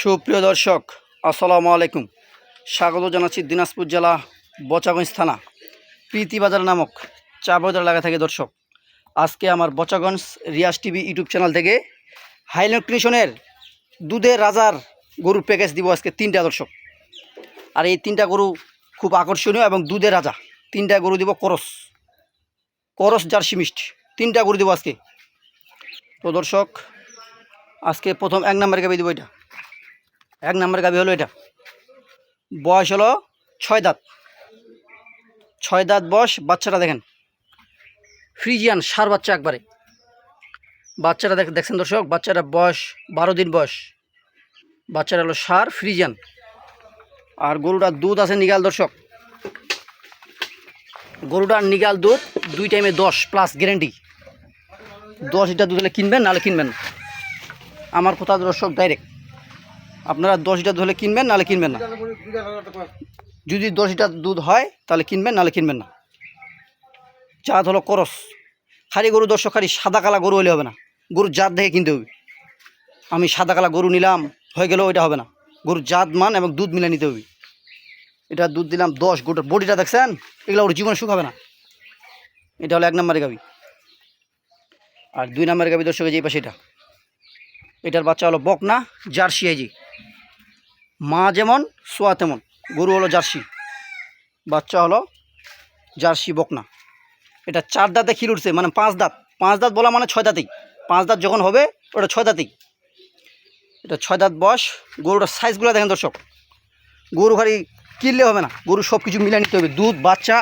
সুপ্রিয় দর্শক, আসসালামু আলাইকুম। স্বাগত জানাচ্ছি দিনাজপুর জেলা বচাগঞ্জ থানা, প্রীতিবাজার নামক চা বাজার লাগা থাকে দর্শক। আজকে আমার Bochaganj Riaz TV YouTube channel থেকে হাই দুধের রাজার গরুর প্যাকেজ দিব আজকে তিনটা দর্শক। আর এই তিনটা গরু খুব আকর্ষণীয় এবং দুধের রাজা। তিনটা গরু দিব করস। করস জার্সি মিষ্টি। তিনটা গরু দিব আজকে। তো দর্শক, আজকে প্রথম এক নম্বরে গাবি দিব এটা। এক নম্বর গাবি হলো এটা। বয়স হলো ছয় দাঁত। ছয় দাঁত বয়স, বাচ্চাটা দেখেন। ফ্রিজিয়ান, সার বাচ্চা একবারে। বাচ্চাটা দেখ দেখছেন দর্শক? বাচ্চাটা বয়স বারো দিন বয়স। বাচ্চাটা হলো সার, ফ্রিজিয়ান। আর গরুটার দুধ আছে নিগাল দর্শক। গরুটার নিগাল দুধ, দুই টাইমে দশ প্লাস গ্যারেন্টি দশ লিটার দুধ হলে কিনবেন, নাহলে কিনবেন আমার কথা দর্শক ডাইরেক্ট আপনারা দশ লিটার হলে কিনবেন, নাহলে কিনবেন না। যদি দশ লিটার দুধ হয়, তাহলে কিনবেন, নাহলে কিনবেন না। জাত হলো করস। খালি গরু দর্শক, খালি সাদা কালা গরু হলে হবে না। গরুর জাত দেখে কিনতে হবে। আমি সাদা কালা গরু নিলাম, হয়ে গেলেও এটা হবে না। গরুর জাত, মান এবং দুধ মিলে নিতে হবে। এটা দুধ দিলাম দশ গোটার বডিটা দেখছেন? এগুলো ওর জীবনে সুখ হবে না। এটা হলো এক নম্বরের গাবি। আর দুই নম্বরের গাবি দর্শকের যে পাশে এটা। এটার বাচ্চা হলো বকনা, জার্সি যে। মা যেমন, সোয়া তেমন। গরু হলো জার্সি, বাচ্চা হলো জার্সি বকনা। এটা চার দাঁতে খিল উঠছে মানে পাঁচ দাঁত। পাঁচ দাঁত বলা মানে ছয় দাঁতেই। পাঁচ দাঁত যখন হবে, ওটা ছয় দাঁতেই। এটা ছয় দাঁত বয়স গরুটার সাইজগুলো দেখেন দর্শক। গরু খালি কিনলে হবে না। গরু সব কিছু মিলে নিতে হবে। দুধ, বাচ্চা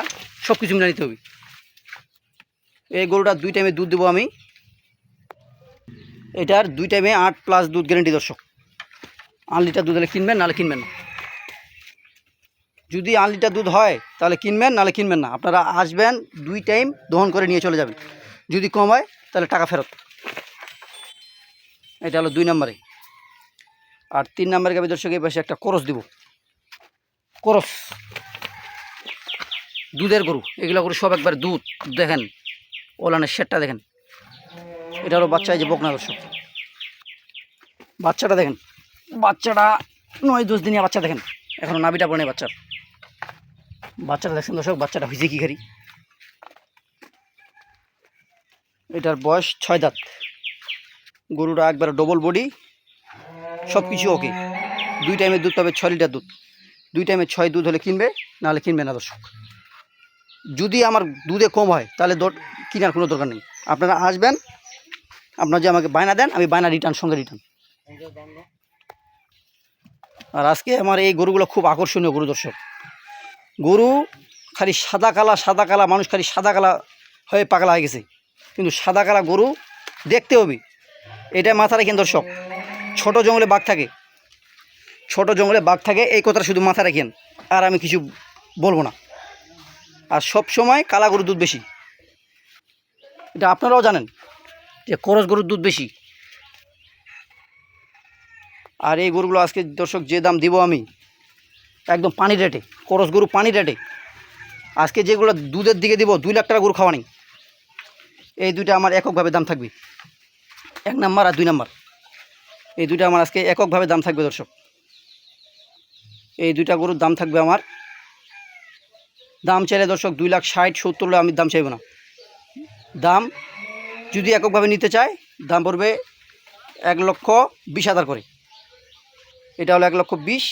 সব কিছু মিলে নিতে হবে। এই গরুটার দুই টাইমে দুধ দেবো আমি। এটার দুই টাইমে আট প্লাস দুধ গ্যারেন্টি দর্শক। আট লিটার দুধ হলে কিনবেন, নাহলে কিনবেন না। যদি আট লিটার দুধ হয়, তাহলে কিনবেন, নাহলে কিনবেন না। আপনারা আসবেন, দুই টাইম দহন করে নিয়ে চলে যাবেন। যদি কম হয়, তাহলে টাকা ফেরত। এটা হলো দুই নম্বরে। আর তিন নম্বরে গাবি দর্শক, এই পাশে একটা করস দিব। করস। দুধের গরু। এগুলো গরু সব একবার দুধ। দেখেন, ওলানের শেটটা দেখেন। এটা হলো বাচ্চা, এই যে বকনা দর্শক। বাচ্চাটা দেখেন। বাচ্চাটা নয় দশ দিনিয়া বাচ্চা দেখেন। এখনও নাবিটা পড়ে বাচ্চার। বাচ্চাটা দেখছেন দর্শক, বাচ্চাটা হয়েছে কি খারি? এটার বয়স ছয় দাঁত। গরুটা একবার ডবল বডি সব কিছু ওকে দুই টাইমে দুধ পাবে ছয় লিটার দুধ। দুই টাইমে ছয় দুধ হলে কিনবে, নাহলে কিনবে না দর্শক। যদি আমার দুধে কম হয়, তাহলে কেনার কোনো দরকার নেই। আপনারা আসবেন, আপনার যে আমাকে বায়না দেন, আমি বায়না রিটার্ন সঙ্গে রিটার্ন আর আজকে আমার এই গরুগুলো খুব আকর্ষণীয় গরু দর্শক। গরু খালি সাদা কালা সাদা কালা, মানুষ খালি সাদা কালা হয়ে পাগলা হয়ে গেছে। কিন্তু সাদা কালা গরু দেখতে হবে। এটা মাথা রাখেন দর্শক, ছোট জঙ্গলে বাঘ থাকে। ছোট জঙ্গলে বাঘ থাকে, এই কথাটা শুধু মাথা রাখেন। আর আমি কিছু বলব না। আর সব সময় কালা গরুর দুধ বেশি। এটা আপনারাও জানেন যে করস গরুর দুধ বেশি। আর এই গরুগুলো আজকে দর্শক যে দাম দিব আমি, একদম পানি রেটে, করস গরু পানি রেটে। আজকে যেগুলো দুধের দিকে দিব, দুই লাখ টাকা গরু খাওয়া নেই। এই দুইটা আমার এককভাবে দাম থাকবে। এক নাম্বার আর দুই নাম্বার। এই দুইটা আমার আজকে এককভাবে দাম থাকবে দর্শক। এই দুইটা গরুর দাম থাকবে আমার। দাম চাইলে দর্শক দুই লাখ ষাট, সত্তর আমি দাম চাইব না। দাম যদি এককভাবে নিতে চায়, দাম পড়বে এক লক্ষ বিশ হাজার করে। এটা হলো এক লক্ষ বিশ,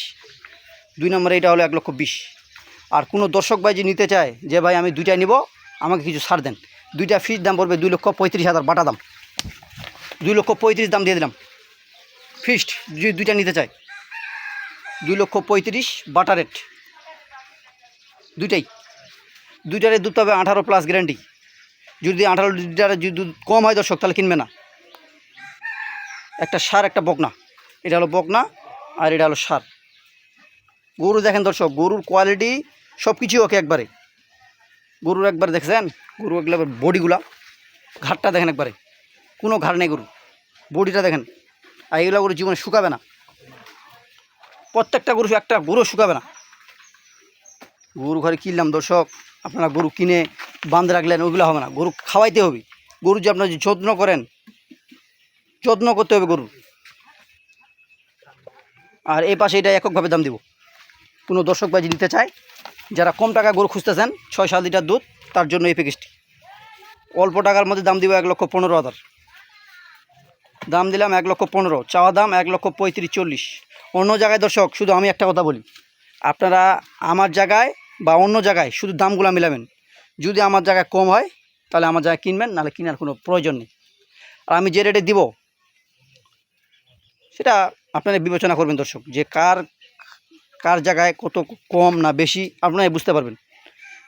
দুই নম্বরে এটা হলো এক লক্ষ বিশ। আর কোনো দর্শক ভাই যে নিতে চায়, যে ভাই আমি দুইটাই নিব, আমাকে কিছু ছাড় দেন। দুইটা ফিস দাম পড়বে দুই লক্ষ পঁয়ত্রিশ হাজার বাটা দাম। দুই লক্ষ পঁয়ত্রিশ দাম দিয়ে দিলাম। ফিক্সড যদি দুইটা নিতে চায়, দুই লক্ষ পঁয়ত্রিশ বাটা রেট। দুইটাই। দুইটারে দুধ পাবে আঠারো প্লাস গ্যারান্টি যদি আঠারো লিটারে যদি দুধ কম হয় দর্শক, তাহলে কিনবে না। একটা সার, একটা বকনা। এটা হলো বকনা। আর এটা হলো সার। গরু দেখেন দর্শক, গরুর কোয়ালিটি সব কিছু ওকে একবারে। গরুর একবার দেখছেন? গরু একবার বডিগুলা, ঘাটটা দেখেন একবারে। কোনো ঘাড় নেই গরু বডিটা দেখেন। আর এগুলো গরু জীবনে শুকাবে না। প্রত্যেকটা গরু একটা গরু শুকাবে না। গরু ঘরে কিনলাম দর্শক? আপনারা গরু কিনে বাঁধ রাখলেন, ওইগুলো হবে না। গরু খাওয়াইতে হবে। গরু যে আপনার যত্ন করেন, যত্ন করতে হবে গরু আর এই পাশে এটা এককভাবে দাম দিব। কোনো দর্শক বাজি নিতে চায়, যারা কম টাকা গরু খুঁজতেছেন, ছয় সাত লিটার দুধ, তার জন্য এই প্যাকেজটি অল্প টাকার মধ্যে দাম দিব এক লক্ষ পনেরো হাজার। দাম দিলাম এক লক্ষ পনেরো, চাওয়া দাম এক লক্ষ পঁয়ত্রিশ চল্লিশ। অন্য জায়গায় দর্শক, শুধু আমি একটা কথা বলি। আপনারা আমার জায়গায় বা অন্য জায়গায় শুধু দামগুলো মিলাবেন। যদি আমার জায়গায় কম হয়, তাহলে আমার জায়গায় কিনবেন, নাহলে কেনার কোনো প্রয়োজন নেই। আর আমি যে রেটে দিব সেটা আপনারা বিবেচনা করবেন, দর্শক, যে কার কার জায়গায় কত কম না বেশি আপনারা বুঝতে পারবেন।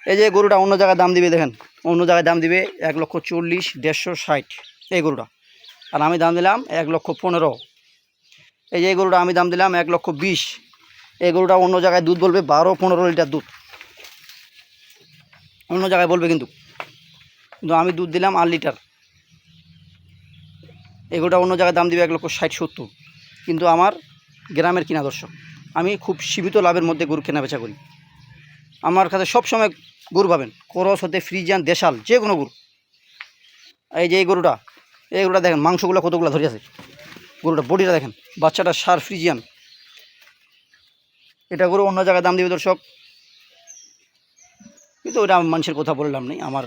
এই যে গরুটা অন্য জায়গায় দাম দিবে, দেখেন, অন্য জায়গায় দাম দিবে এক লক্ষ চল্লিশ, দেড়শো ষাট, এই গরুটা। আর আমি দাম দিলাম এক লক্ষ পনেরো। এই যে এই গরুটা আমি দাম দিলাম এক লক্ষ বিশ। এই গরুটা অন্য জায়গায় দুধ বলবে বারো, পনেরো লিটার দুধ। অন্য জায়গায় বলবে কিন্তু। কিন্তু আমি দুধ দিলাম আট লিটার। এগুলোটা অন্য জায়গায় দাম দিবে এক লক্ষ ষাট, সত্তর। কিন্তু আমার গ্রামের কিনা দর্শক, আমি খুব সীমিত লাভের মধ্যে গরু কেনা বেচা করি। আমার কাছে সবসময় গরু পাবেন, করস হতে ফ্রিজিয়ান, দেশাল যে কোনো গরু। এই যে এই গরুটা এই গরুটা দেখেন, মাংসগুলো কতগুলো ধরে আছে। গরুটা বডিটা দেখেন বাচ্চাটা সার ফ্রিজিয়ান। এটা গরু অন্য জায়গায় দাম দিবে দর্শক। কিন্তু ওটা মানুষের কথা বললাম নেই, আমার,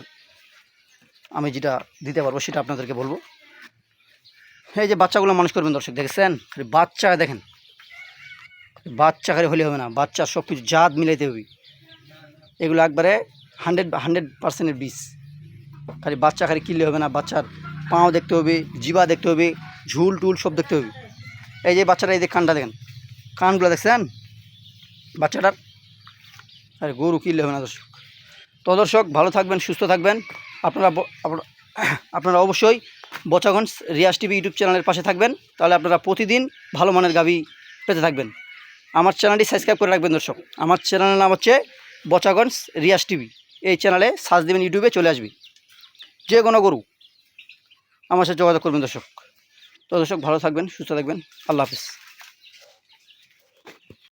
আমি যেটা দিতে পারব সেটা আপনাদেরকে বলব। এই যে বাচ্চাগুলো মানুষ করবেন দর্শক, দেখেছেন? বাচ্চা, দেখেন। বাচ্চা খালি হলে হবে না, বাচ্চা সব কিছু জাত মিলাইতে হবে। এগুলো একবারে হান্ড্রেড হান্ড্রেড পার্সেন্টের বীজ। খালি বাচ্চা খালি কিনলে হবে না, বাচ্চার পাও দেখতে হবে, জিবা দেখতে হবে, ঝুল টুল সব দেখতে হবে। এই যে বাচ্চাটা, এই যে কানটা দেখেন। কানগুলো দেখছেন? বাচ্চাটার? আরে গরু কিনলে হবে না দর্শক। তো দর্শক, ভালো থাকবেন, সুস্থ থাকবেন। আপনারা- আপনারা অবশ্যই বচাগঞ্জ রিয়াজ টিভি ইউটিউব চ্যানেলের পাশে থাকবেন। তাহলে আপনারা প্রতিদিন ভালো মানের গাবি পেতে থাকবেন। আমার চ্যানেলটি সাবস্ক্রাইব করে রাখবেন দর্শক। আমার চ্যানেলের নাম হচ্ছে বচাগঞ্জ রিয়াজ টিভি। এই চ্যানেলে সার্চ দেবেন ইউটিউবে চলে আসবি। যে কোনো গরু আমার সাথে যোগাযোগ করবেন দর্শক। তো দর্শক ভালো থাকবেন, সুস্থ থাকবেন। আল্লাহ হাফিজ।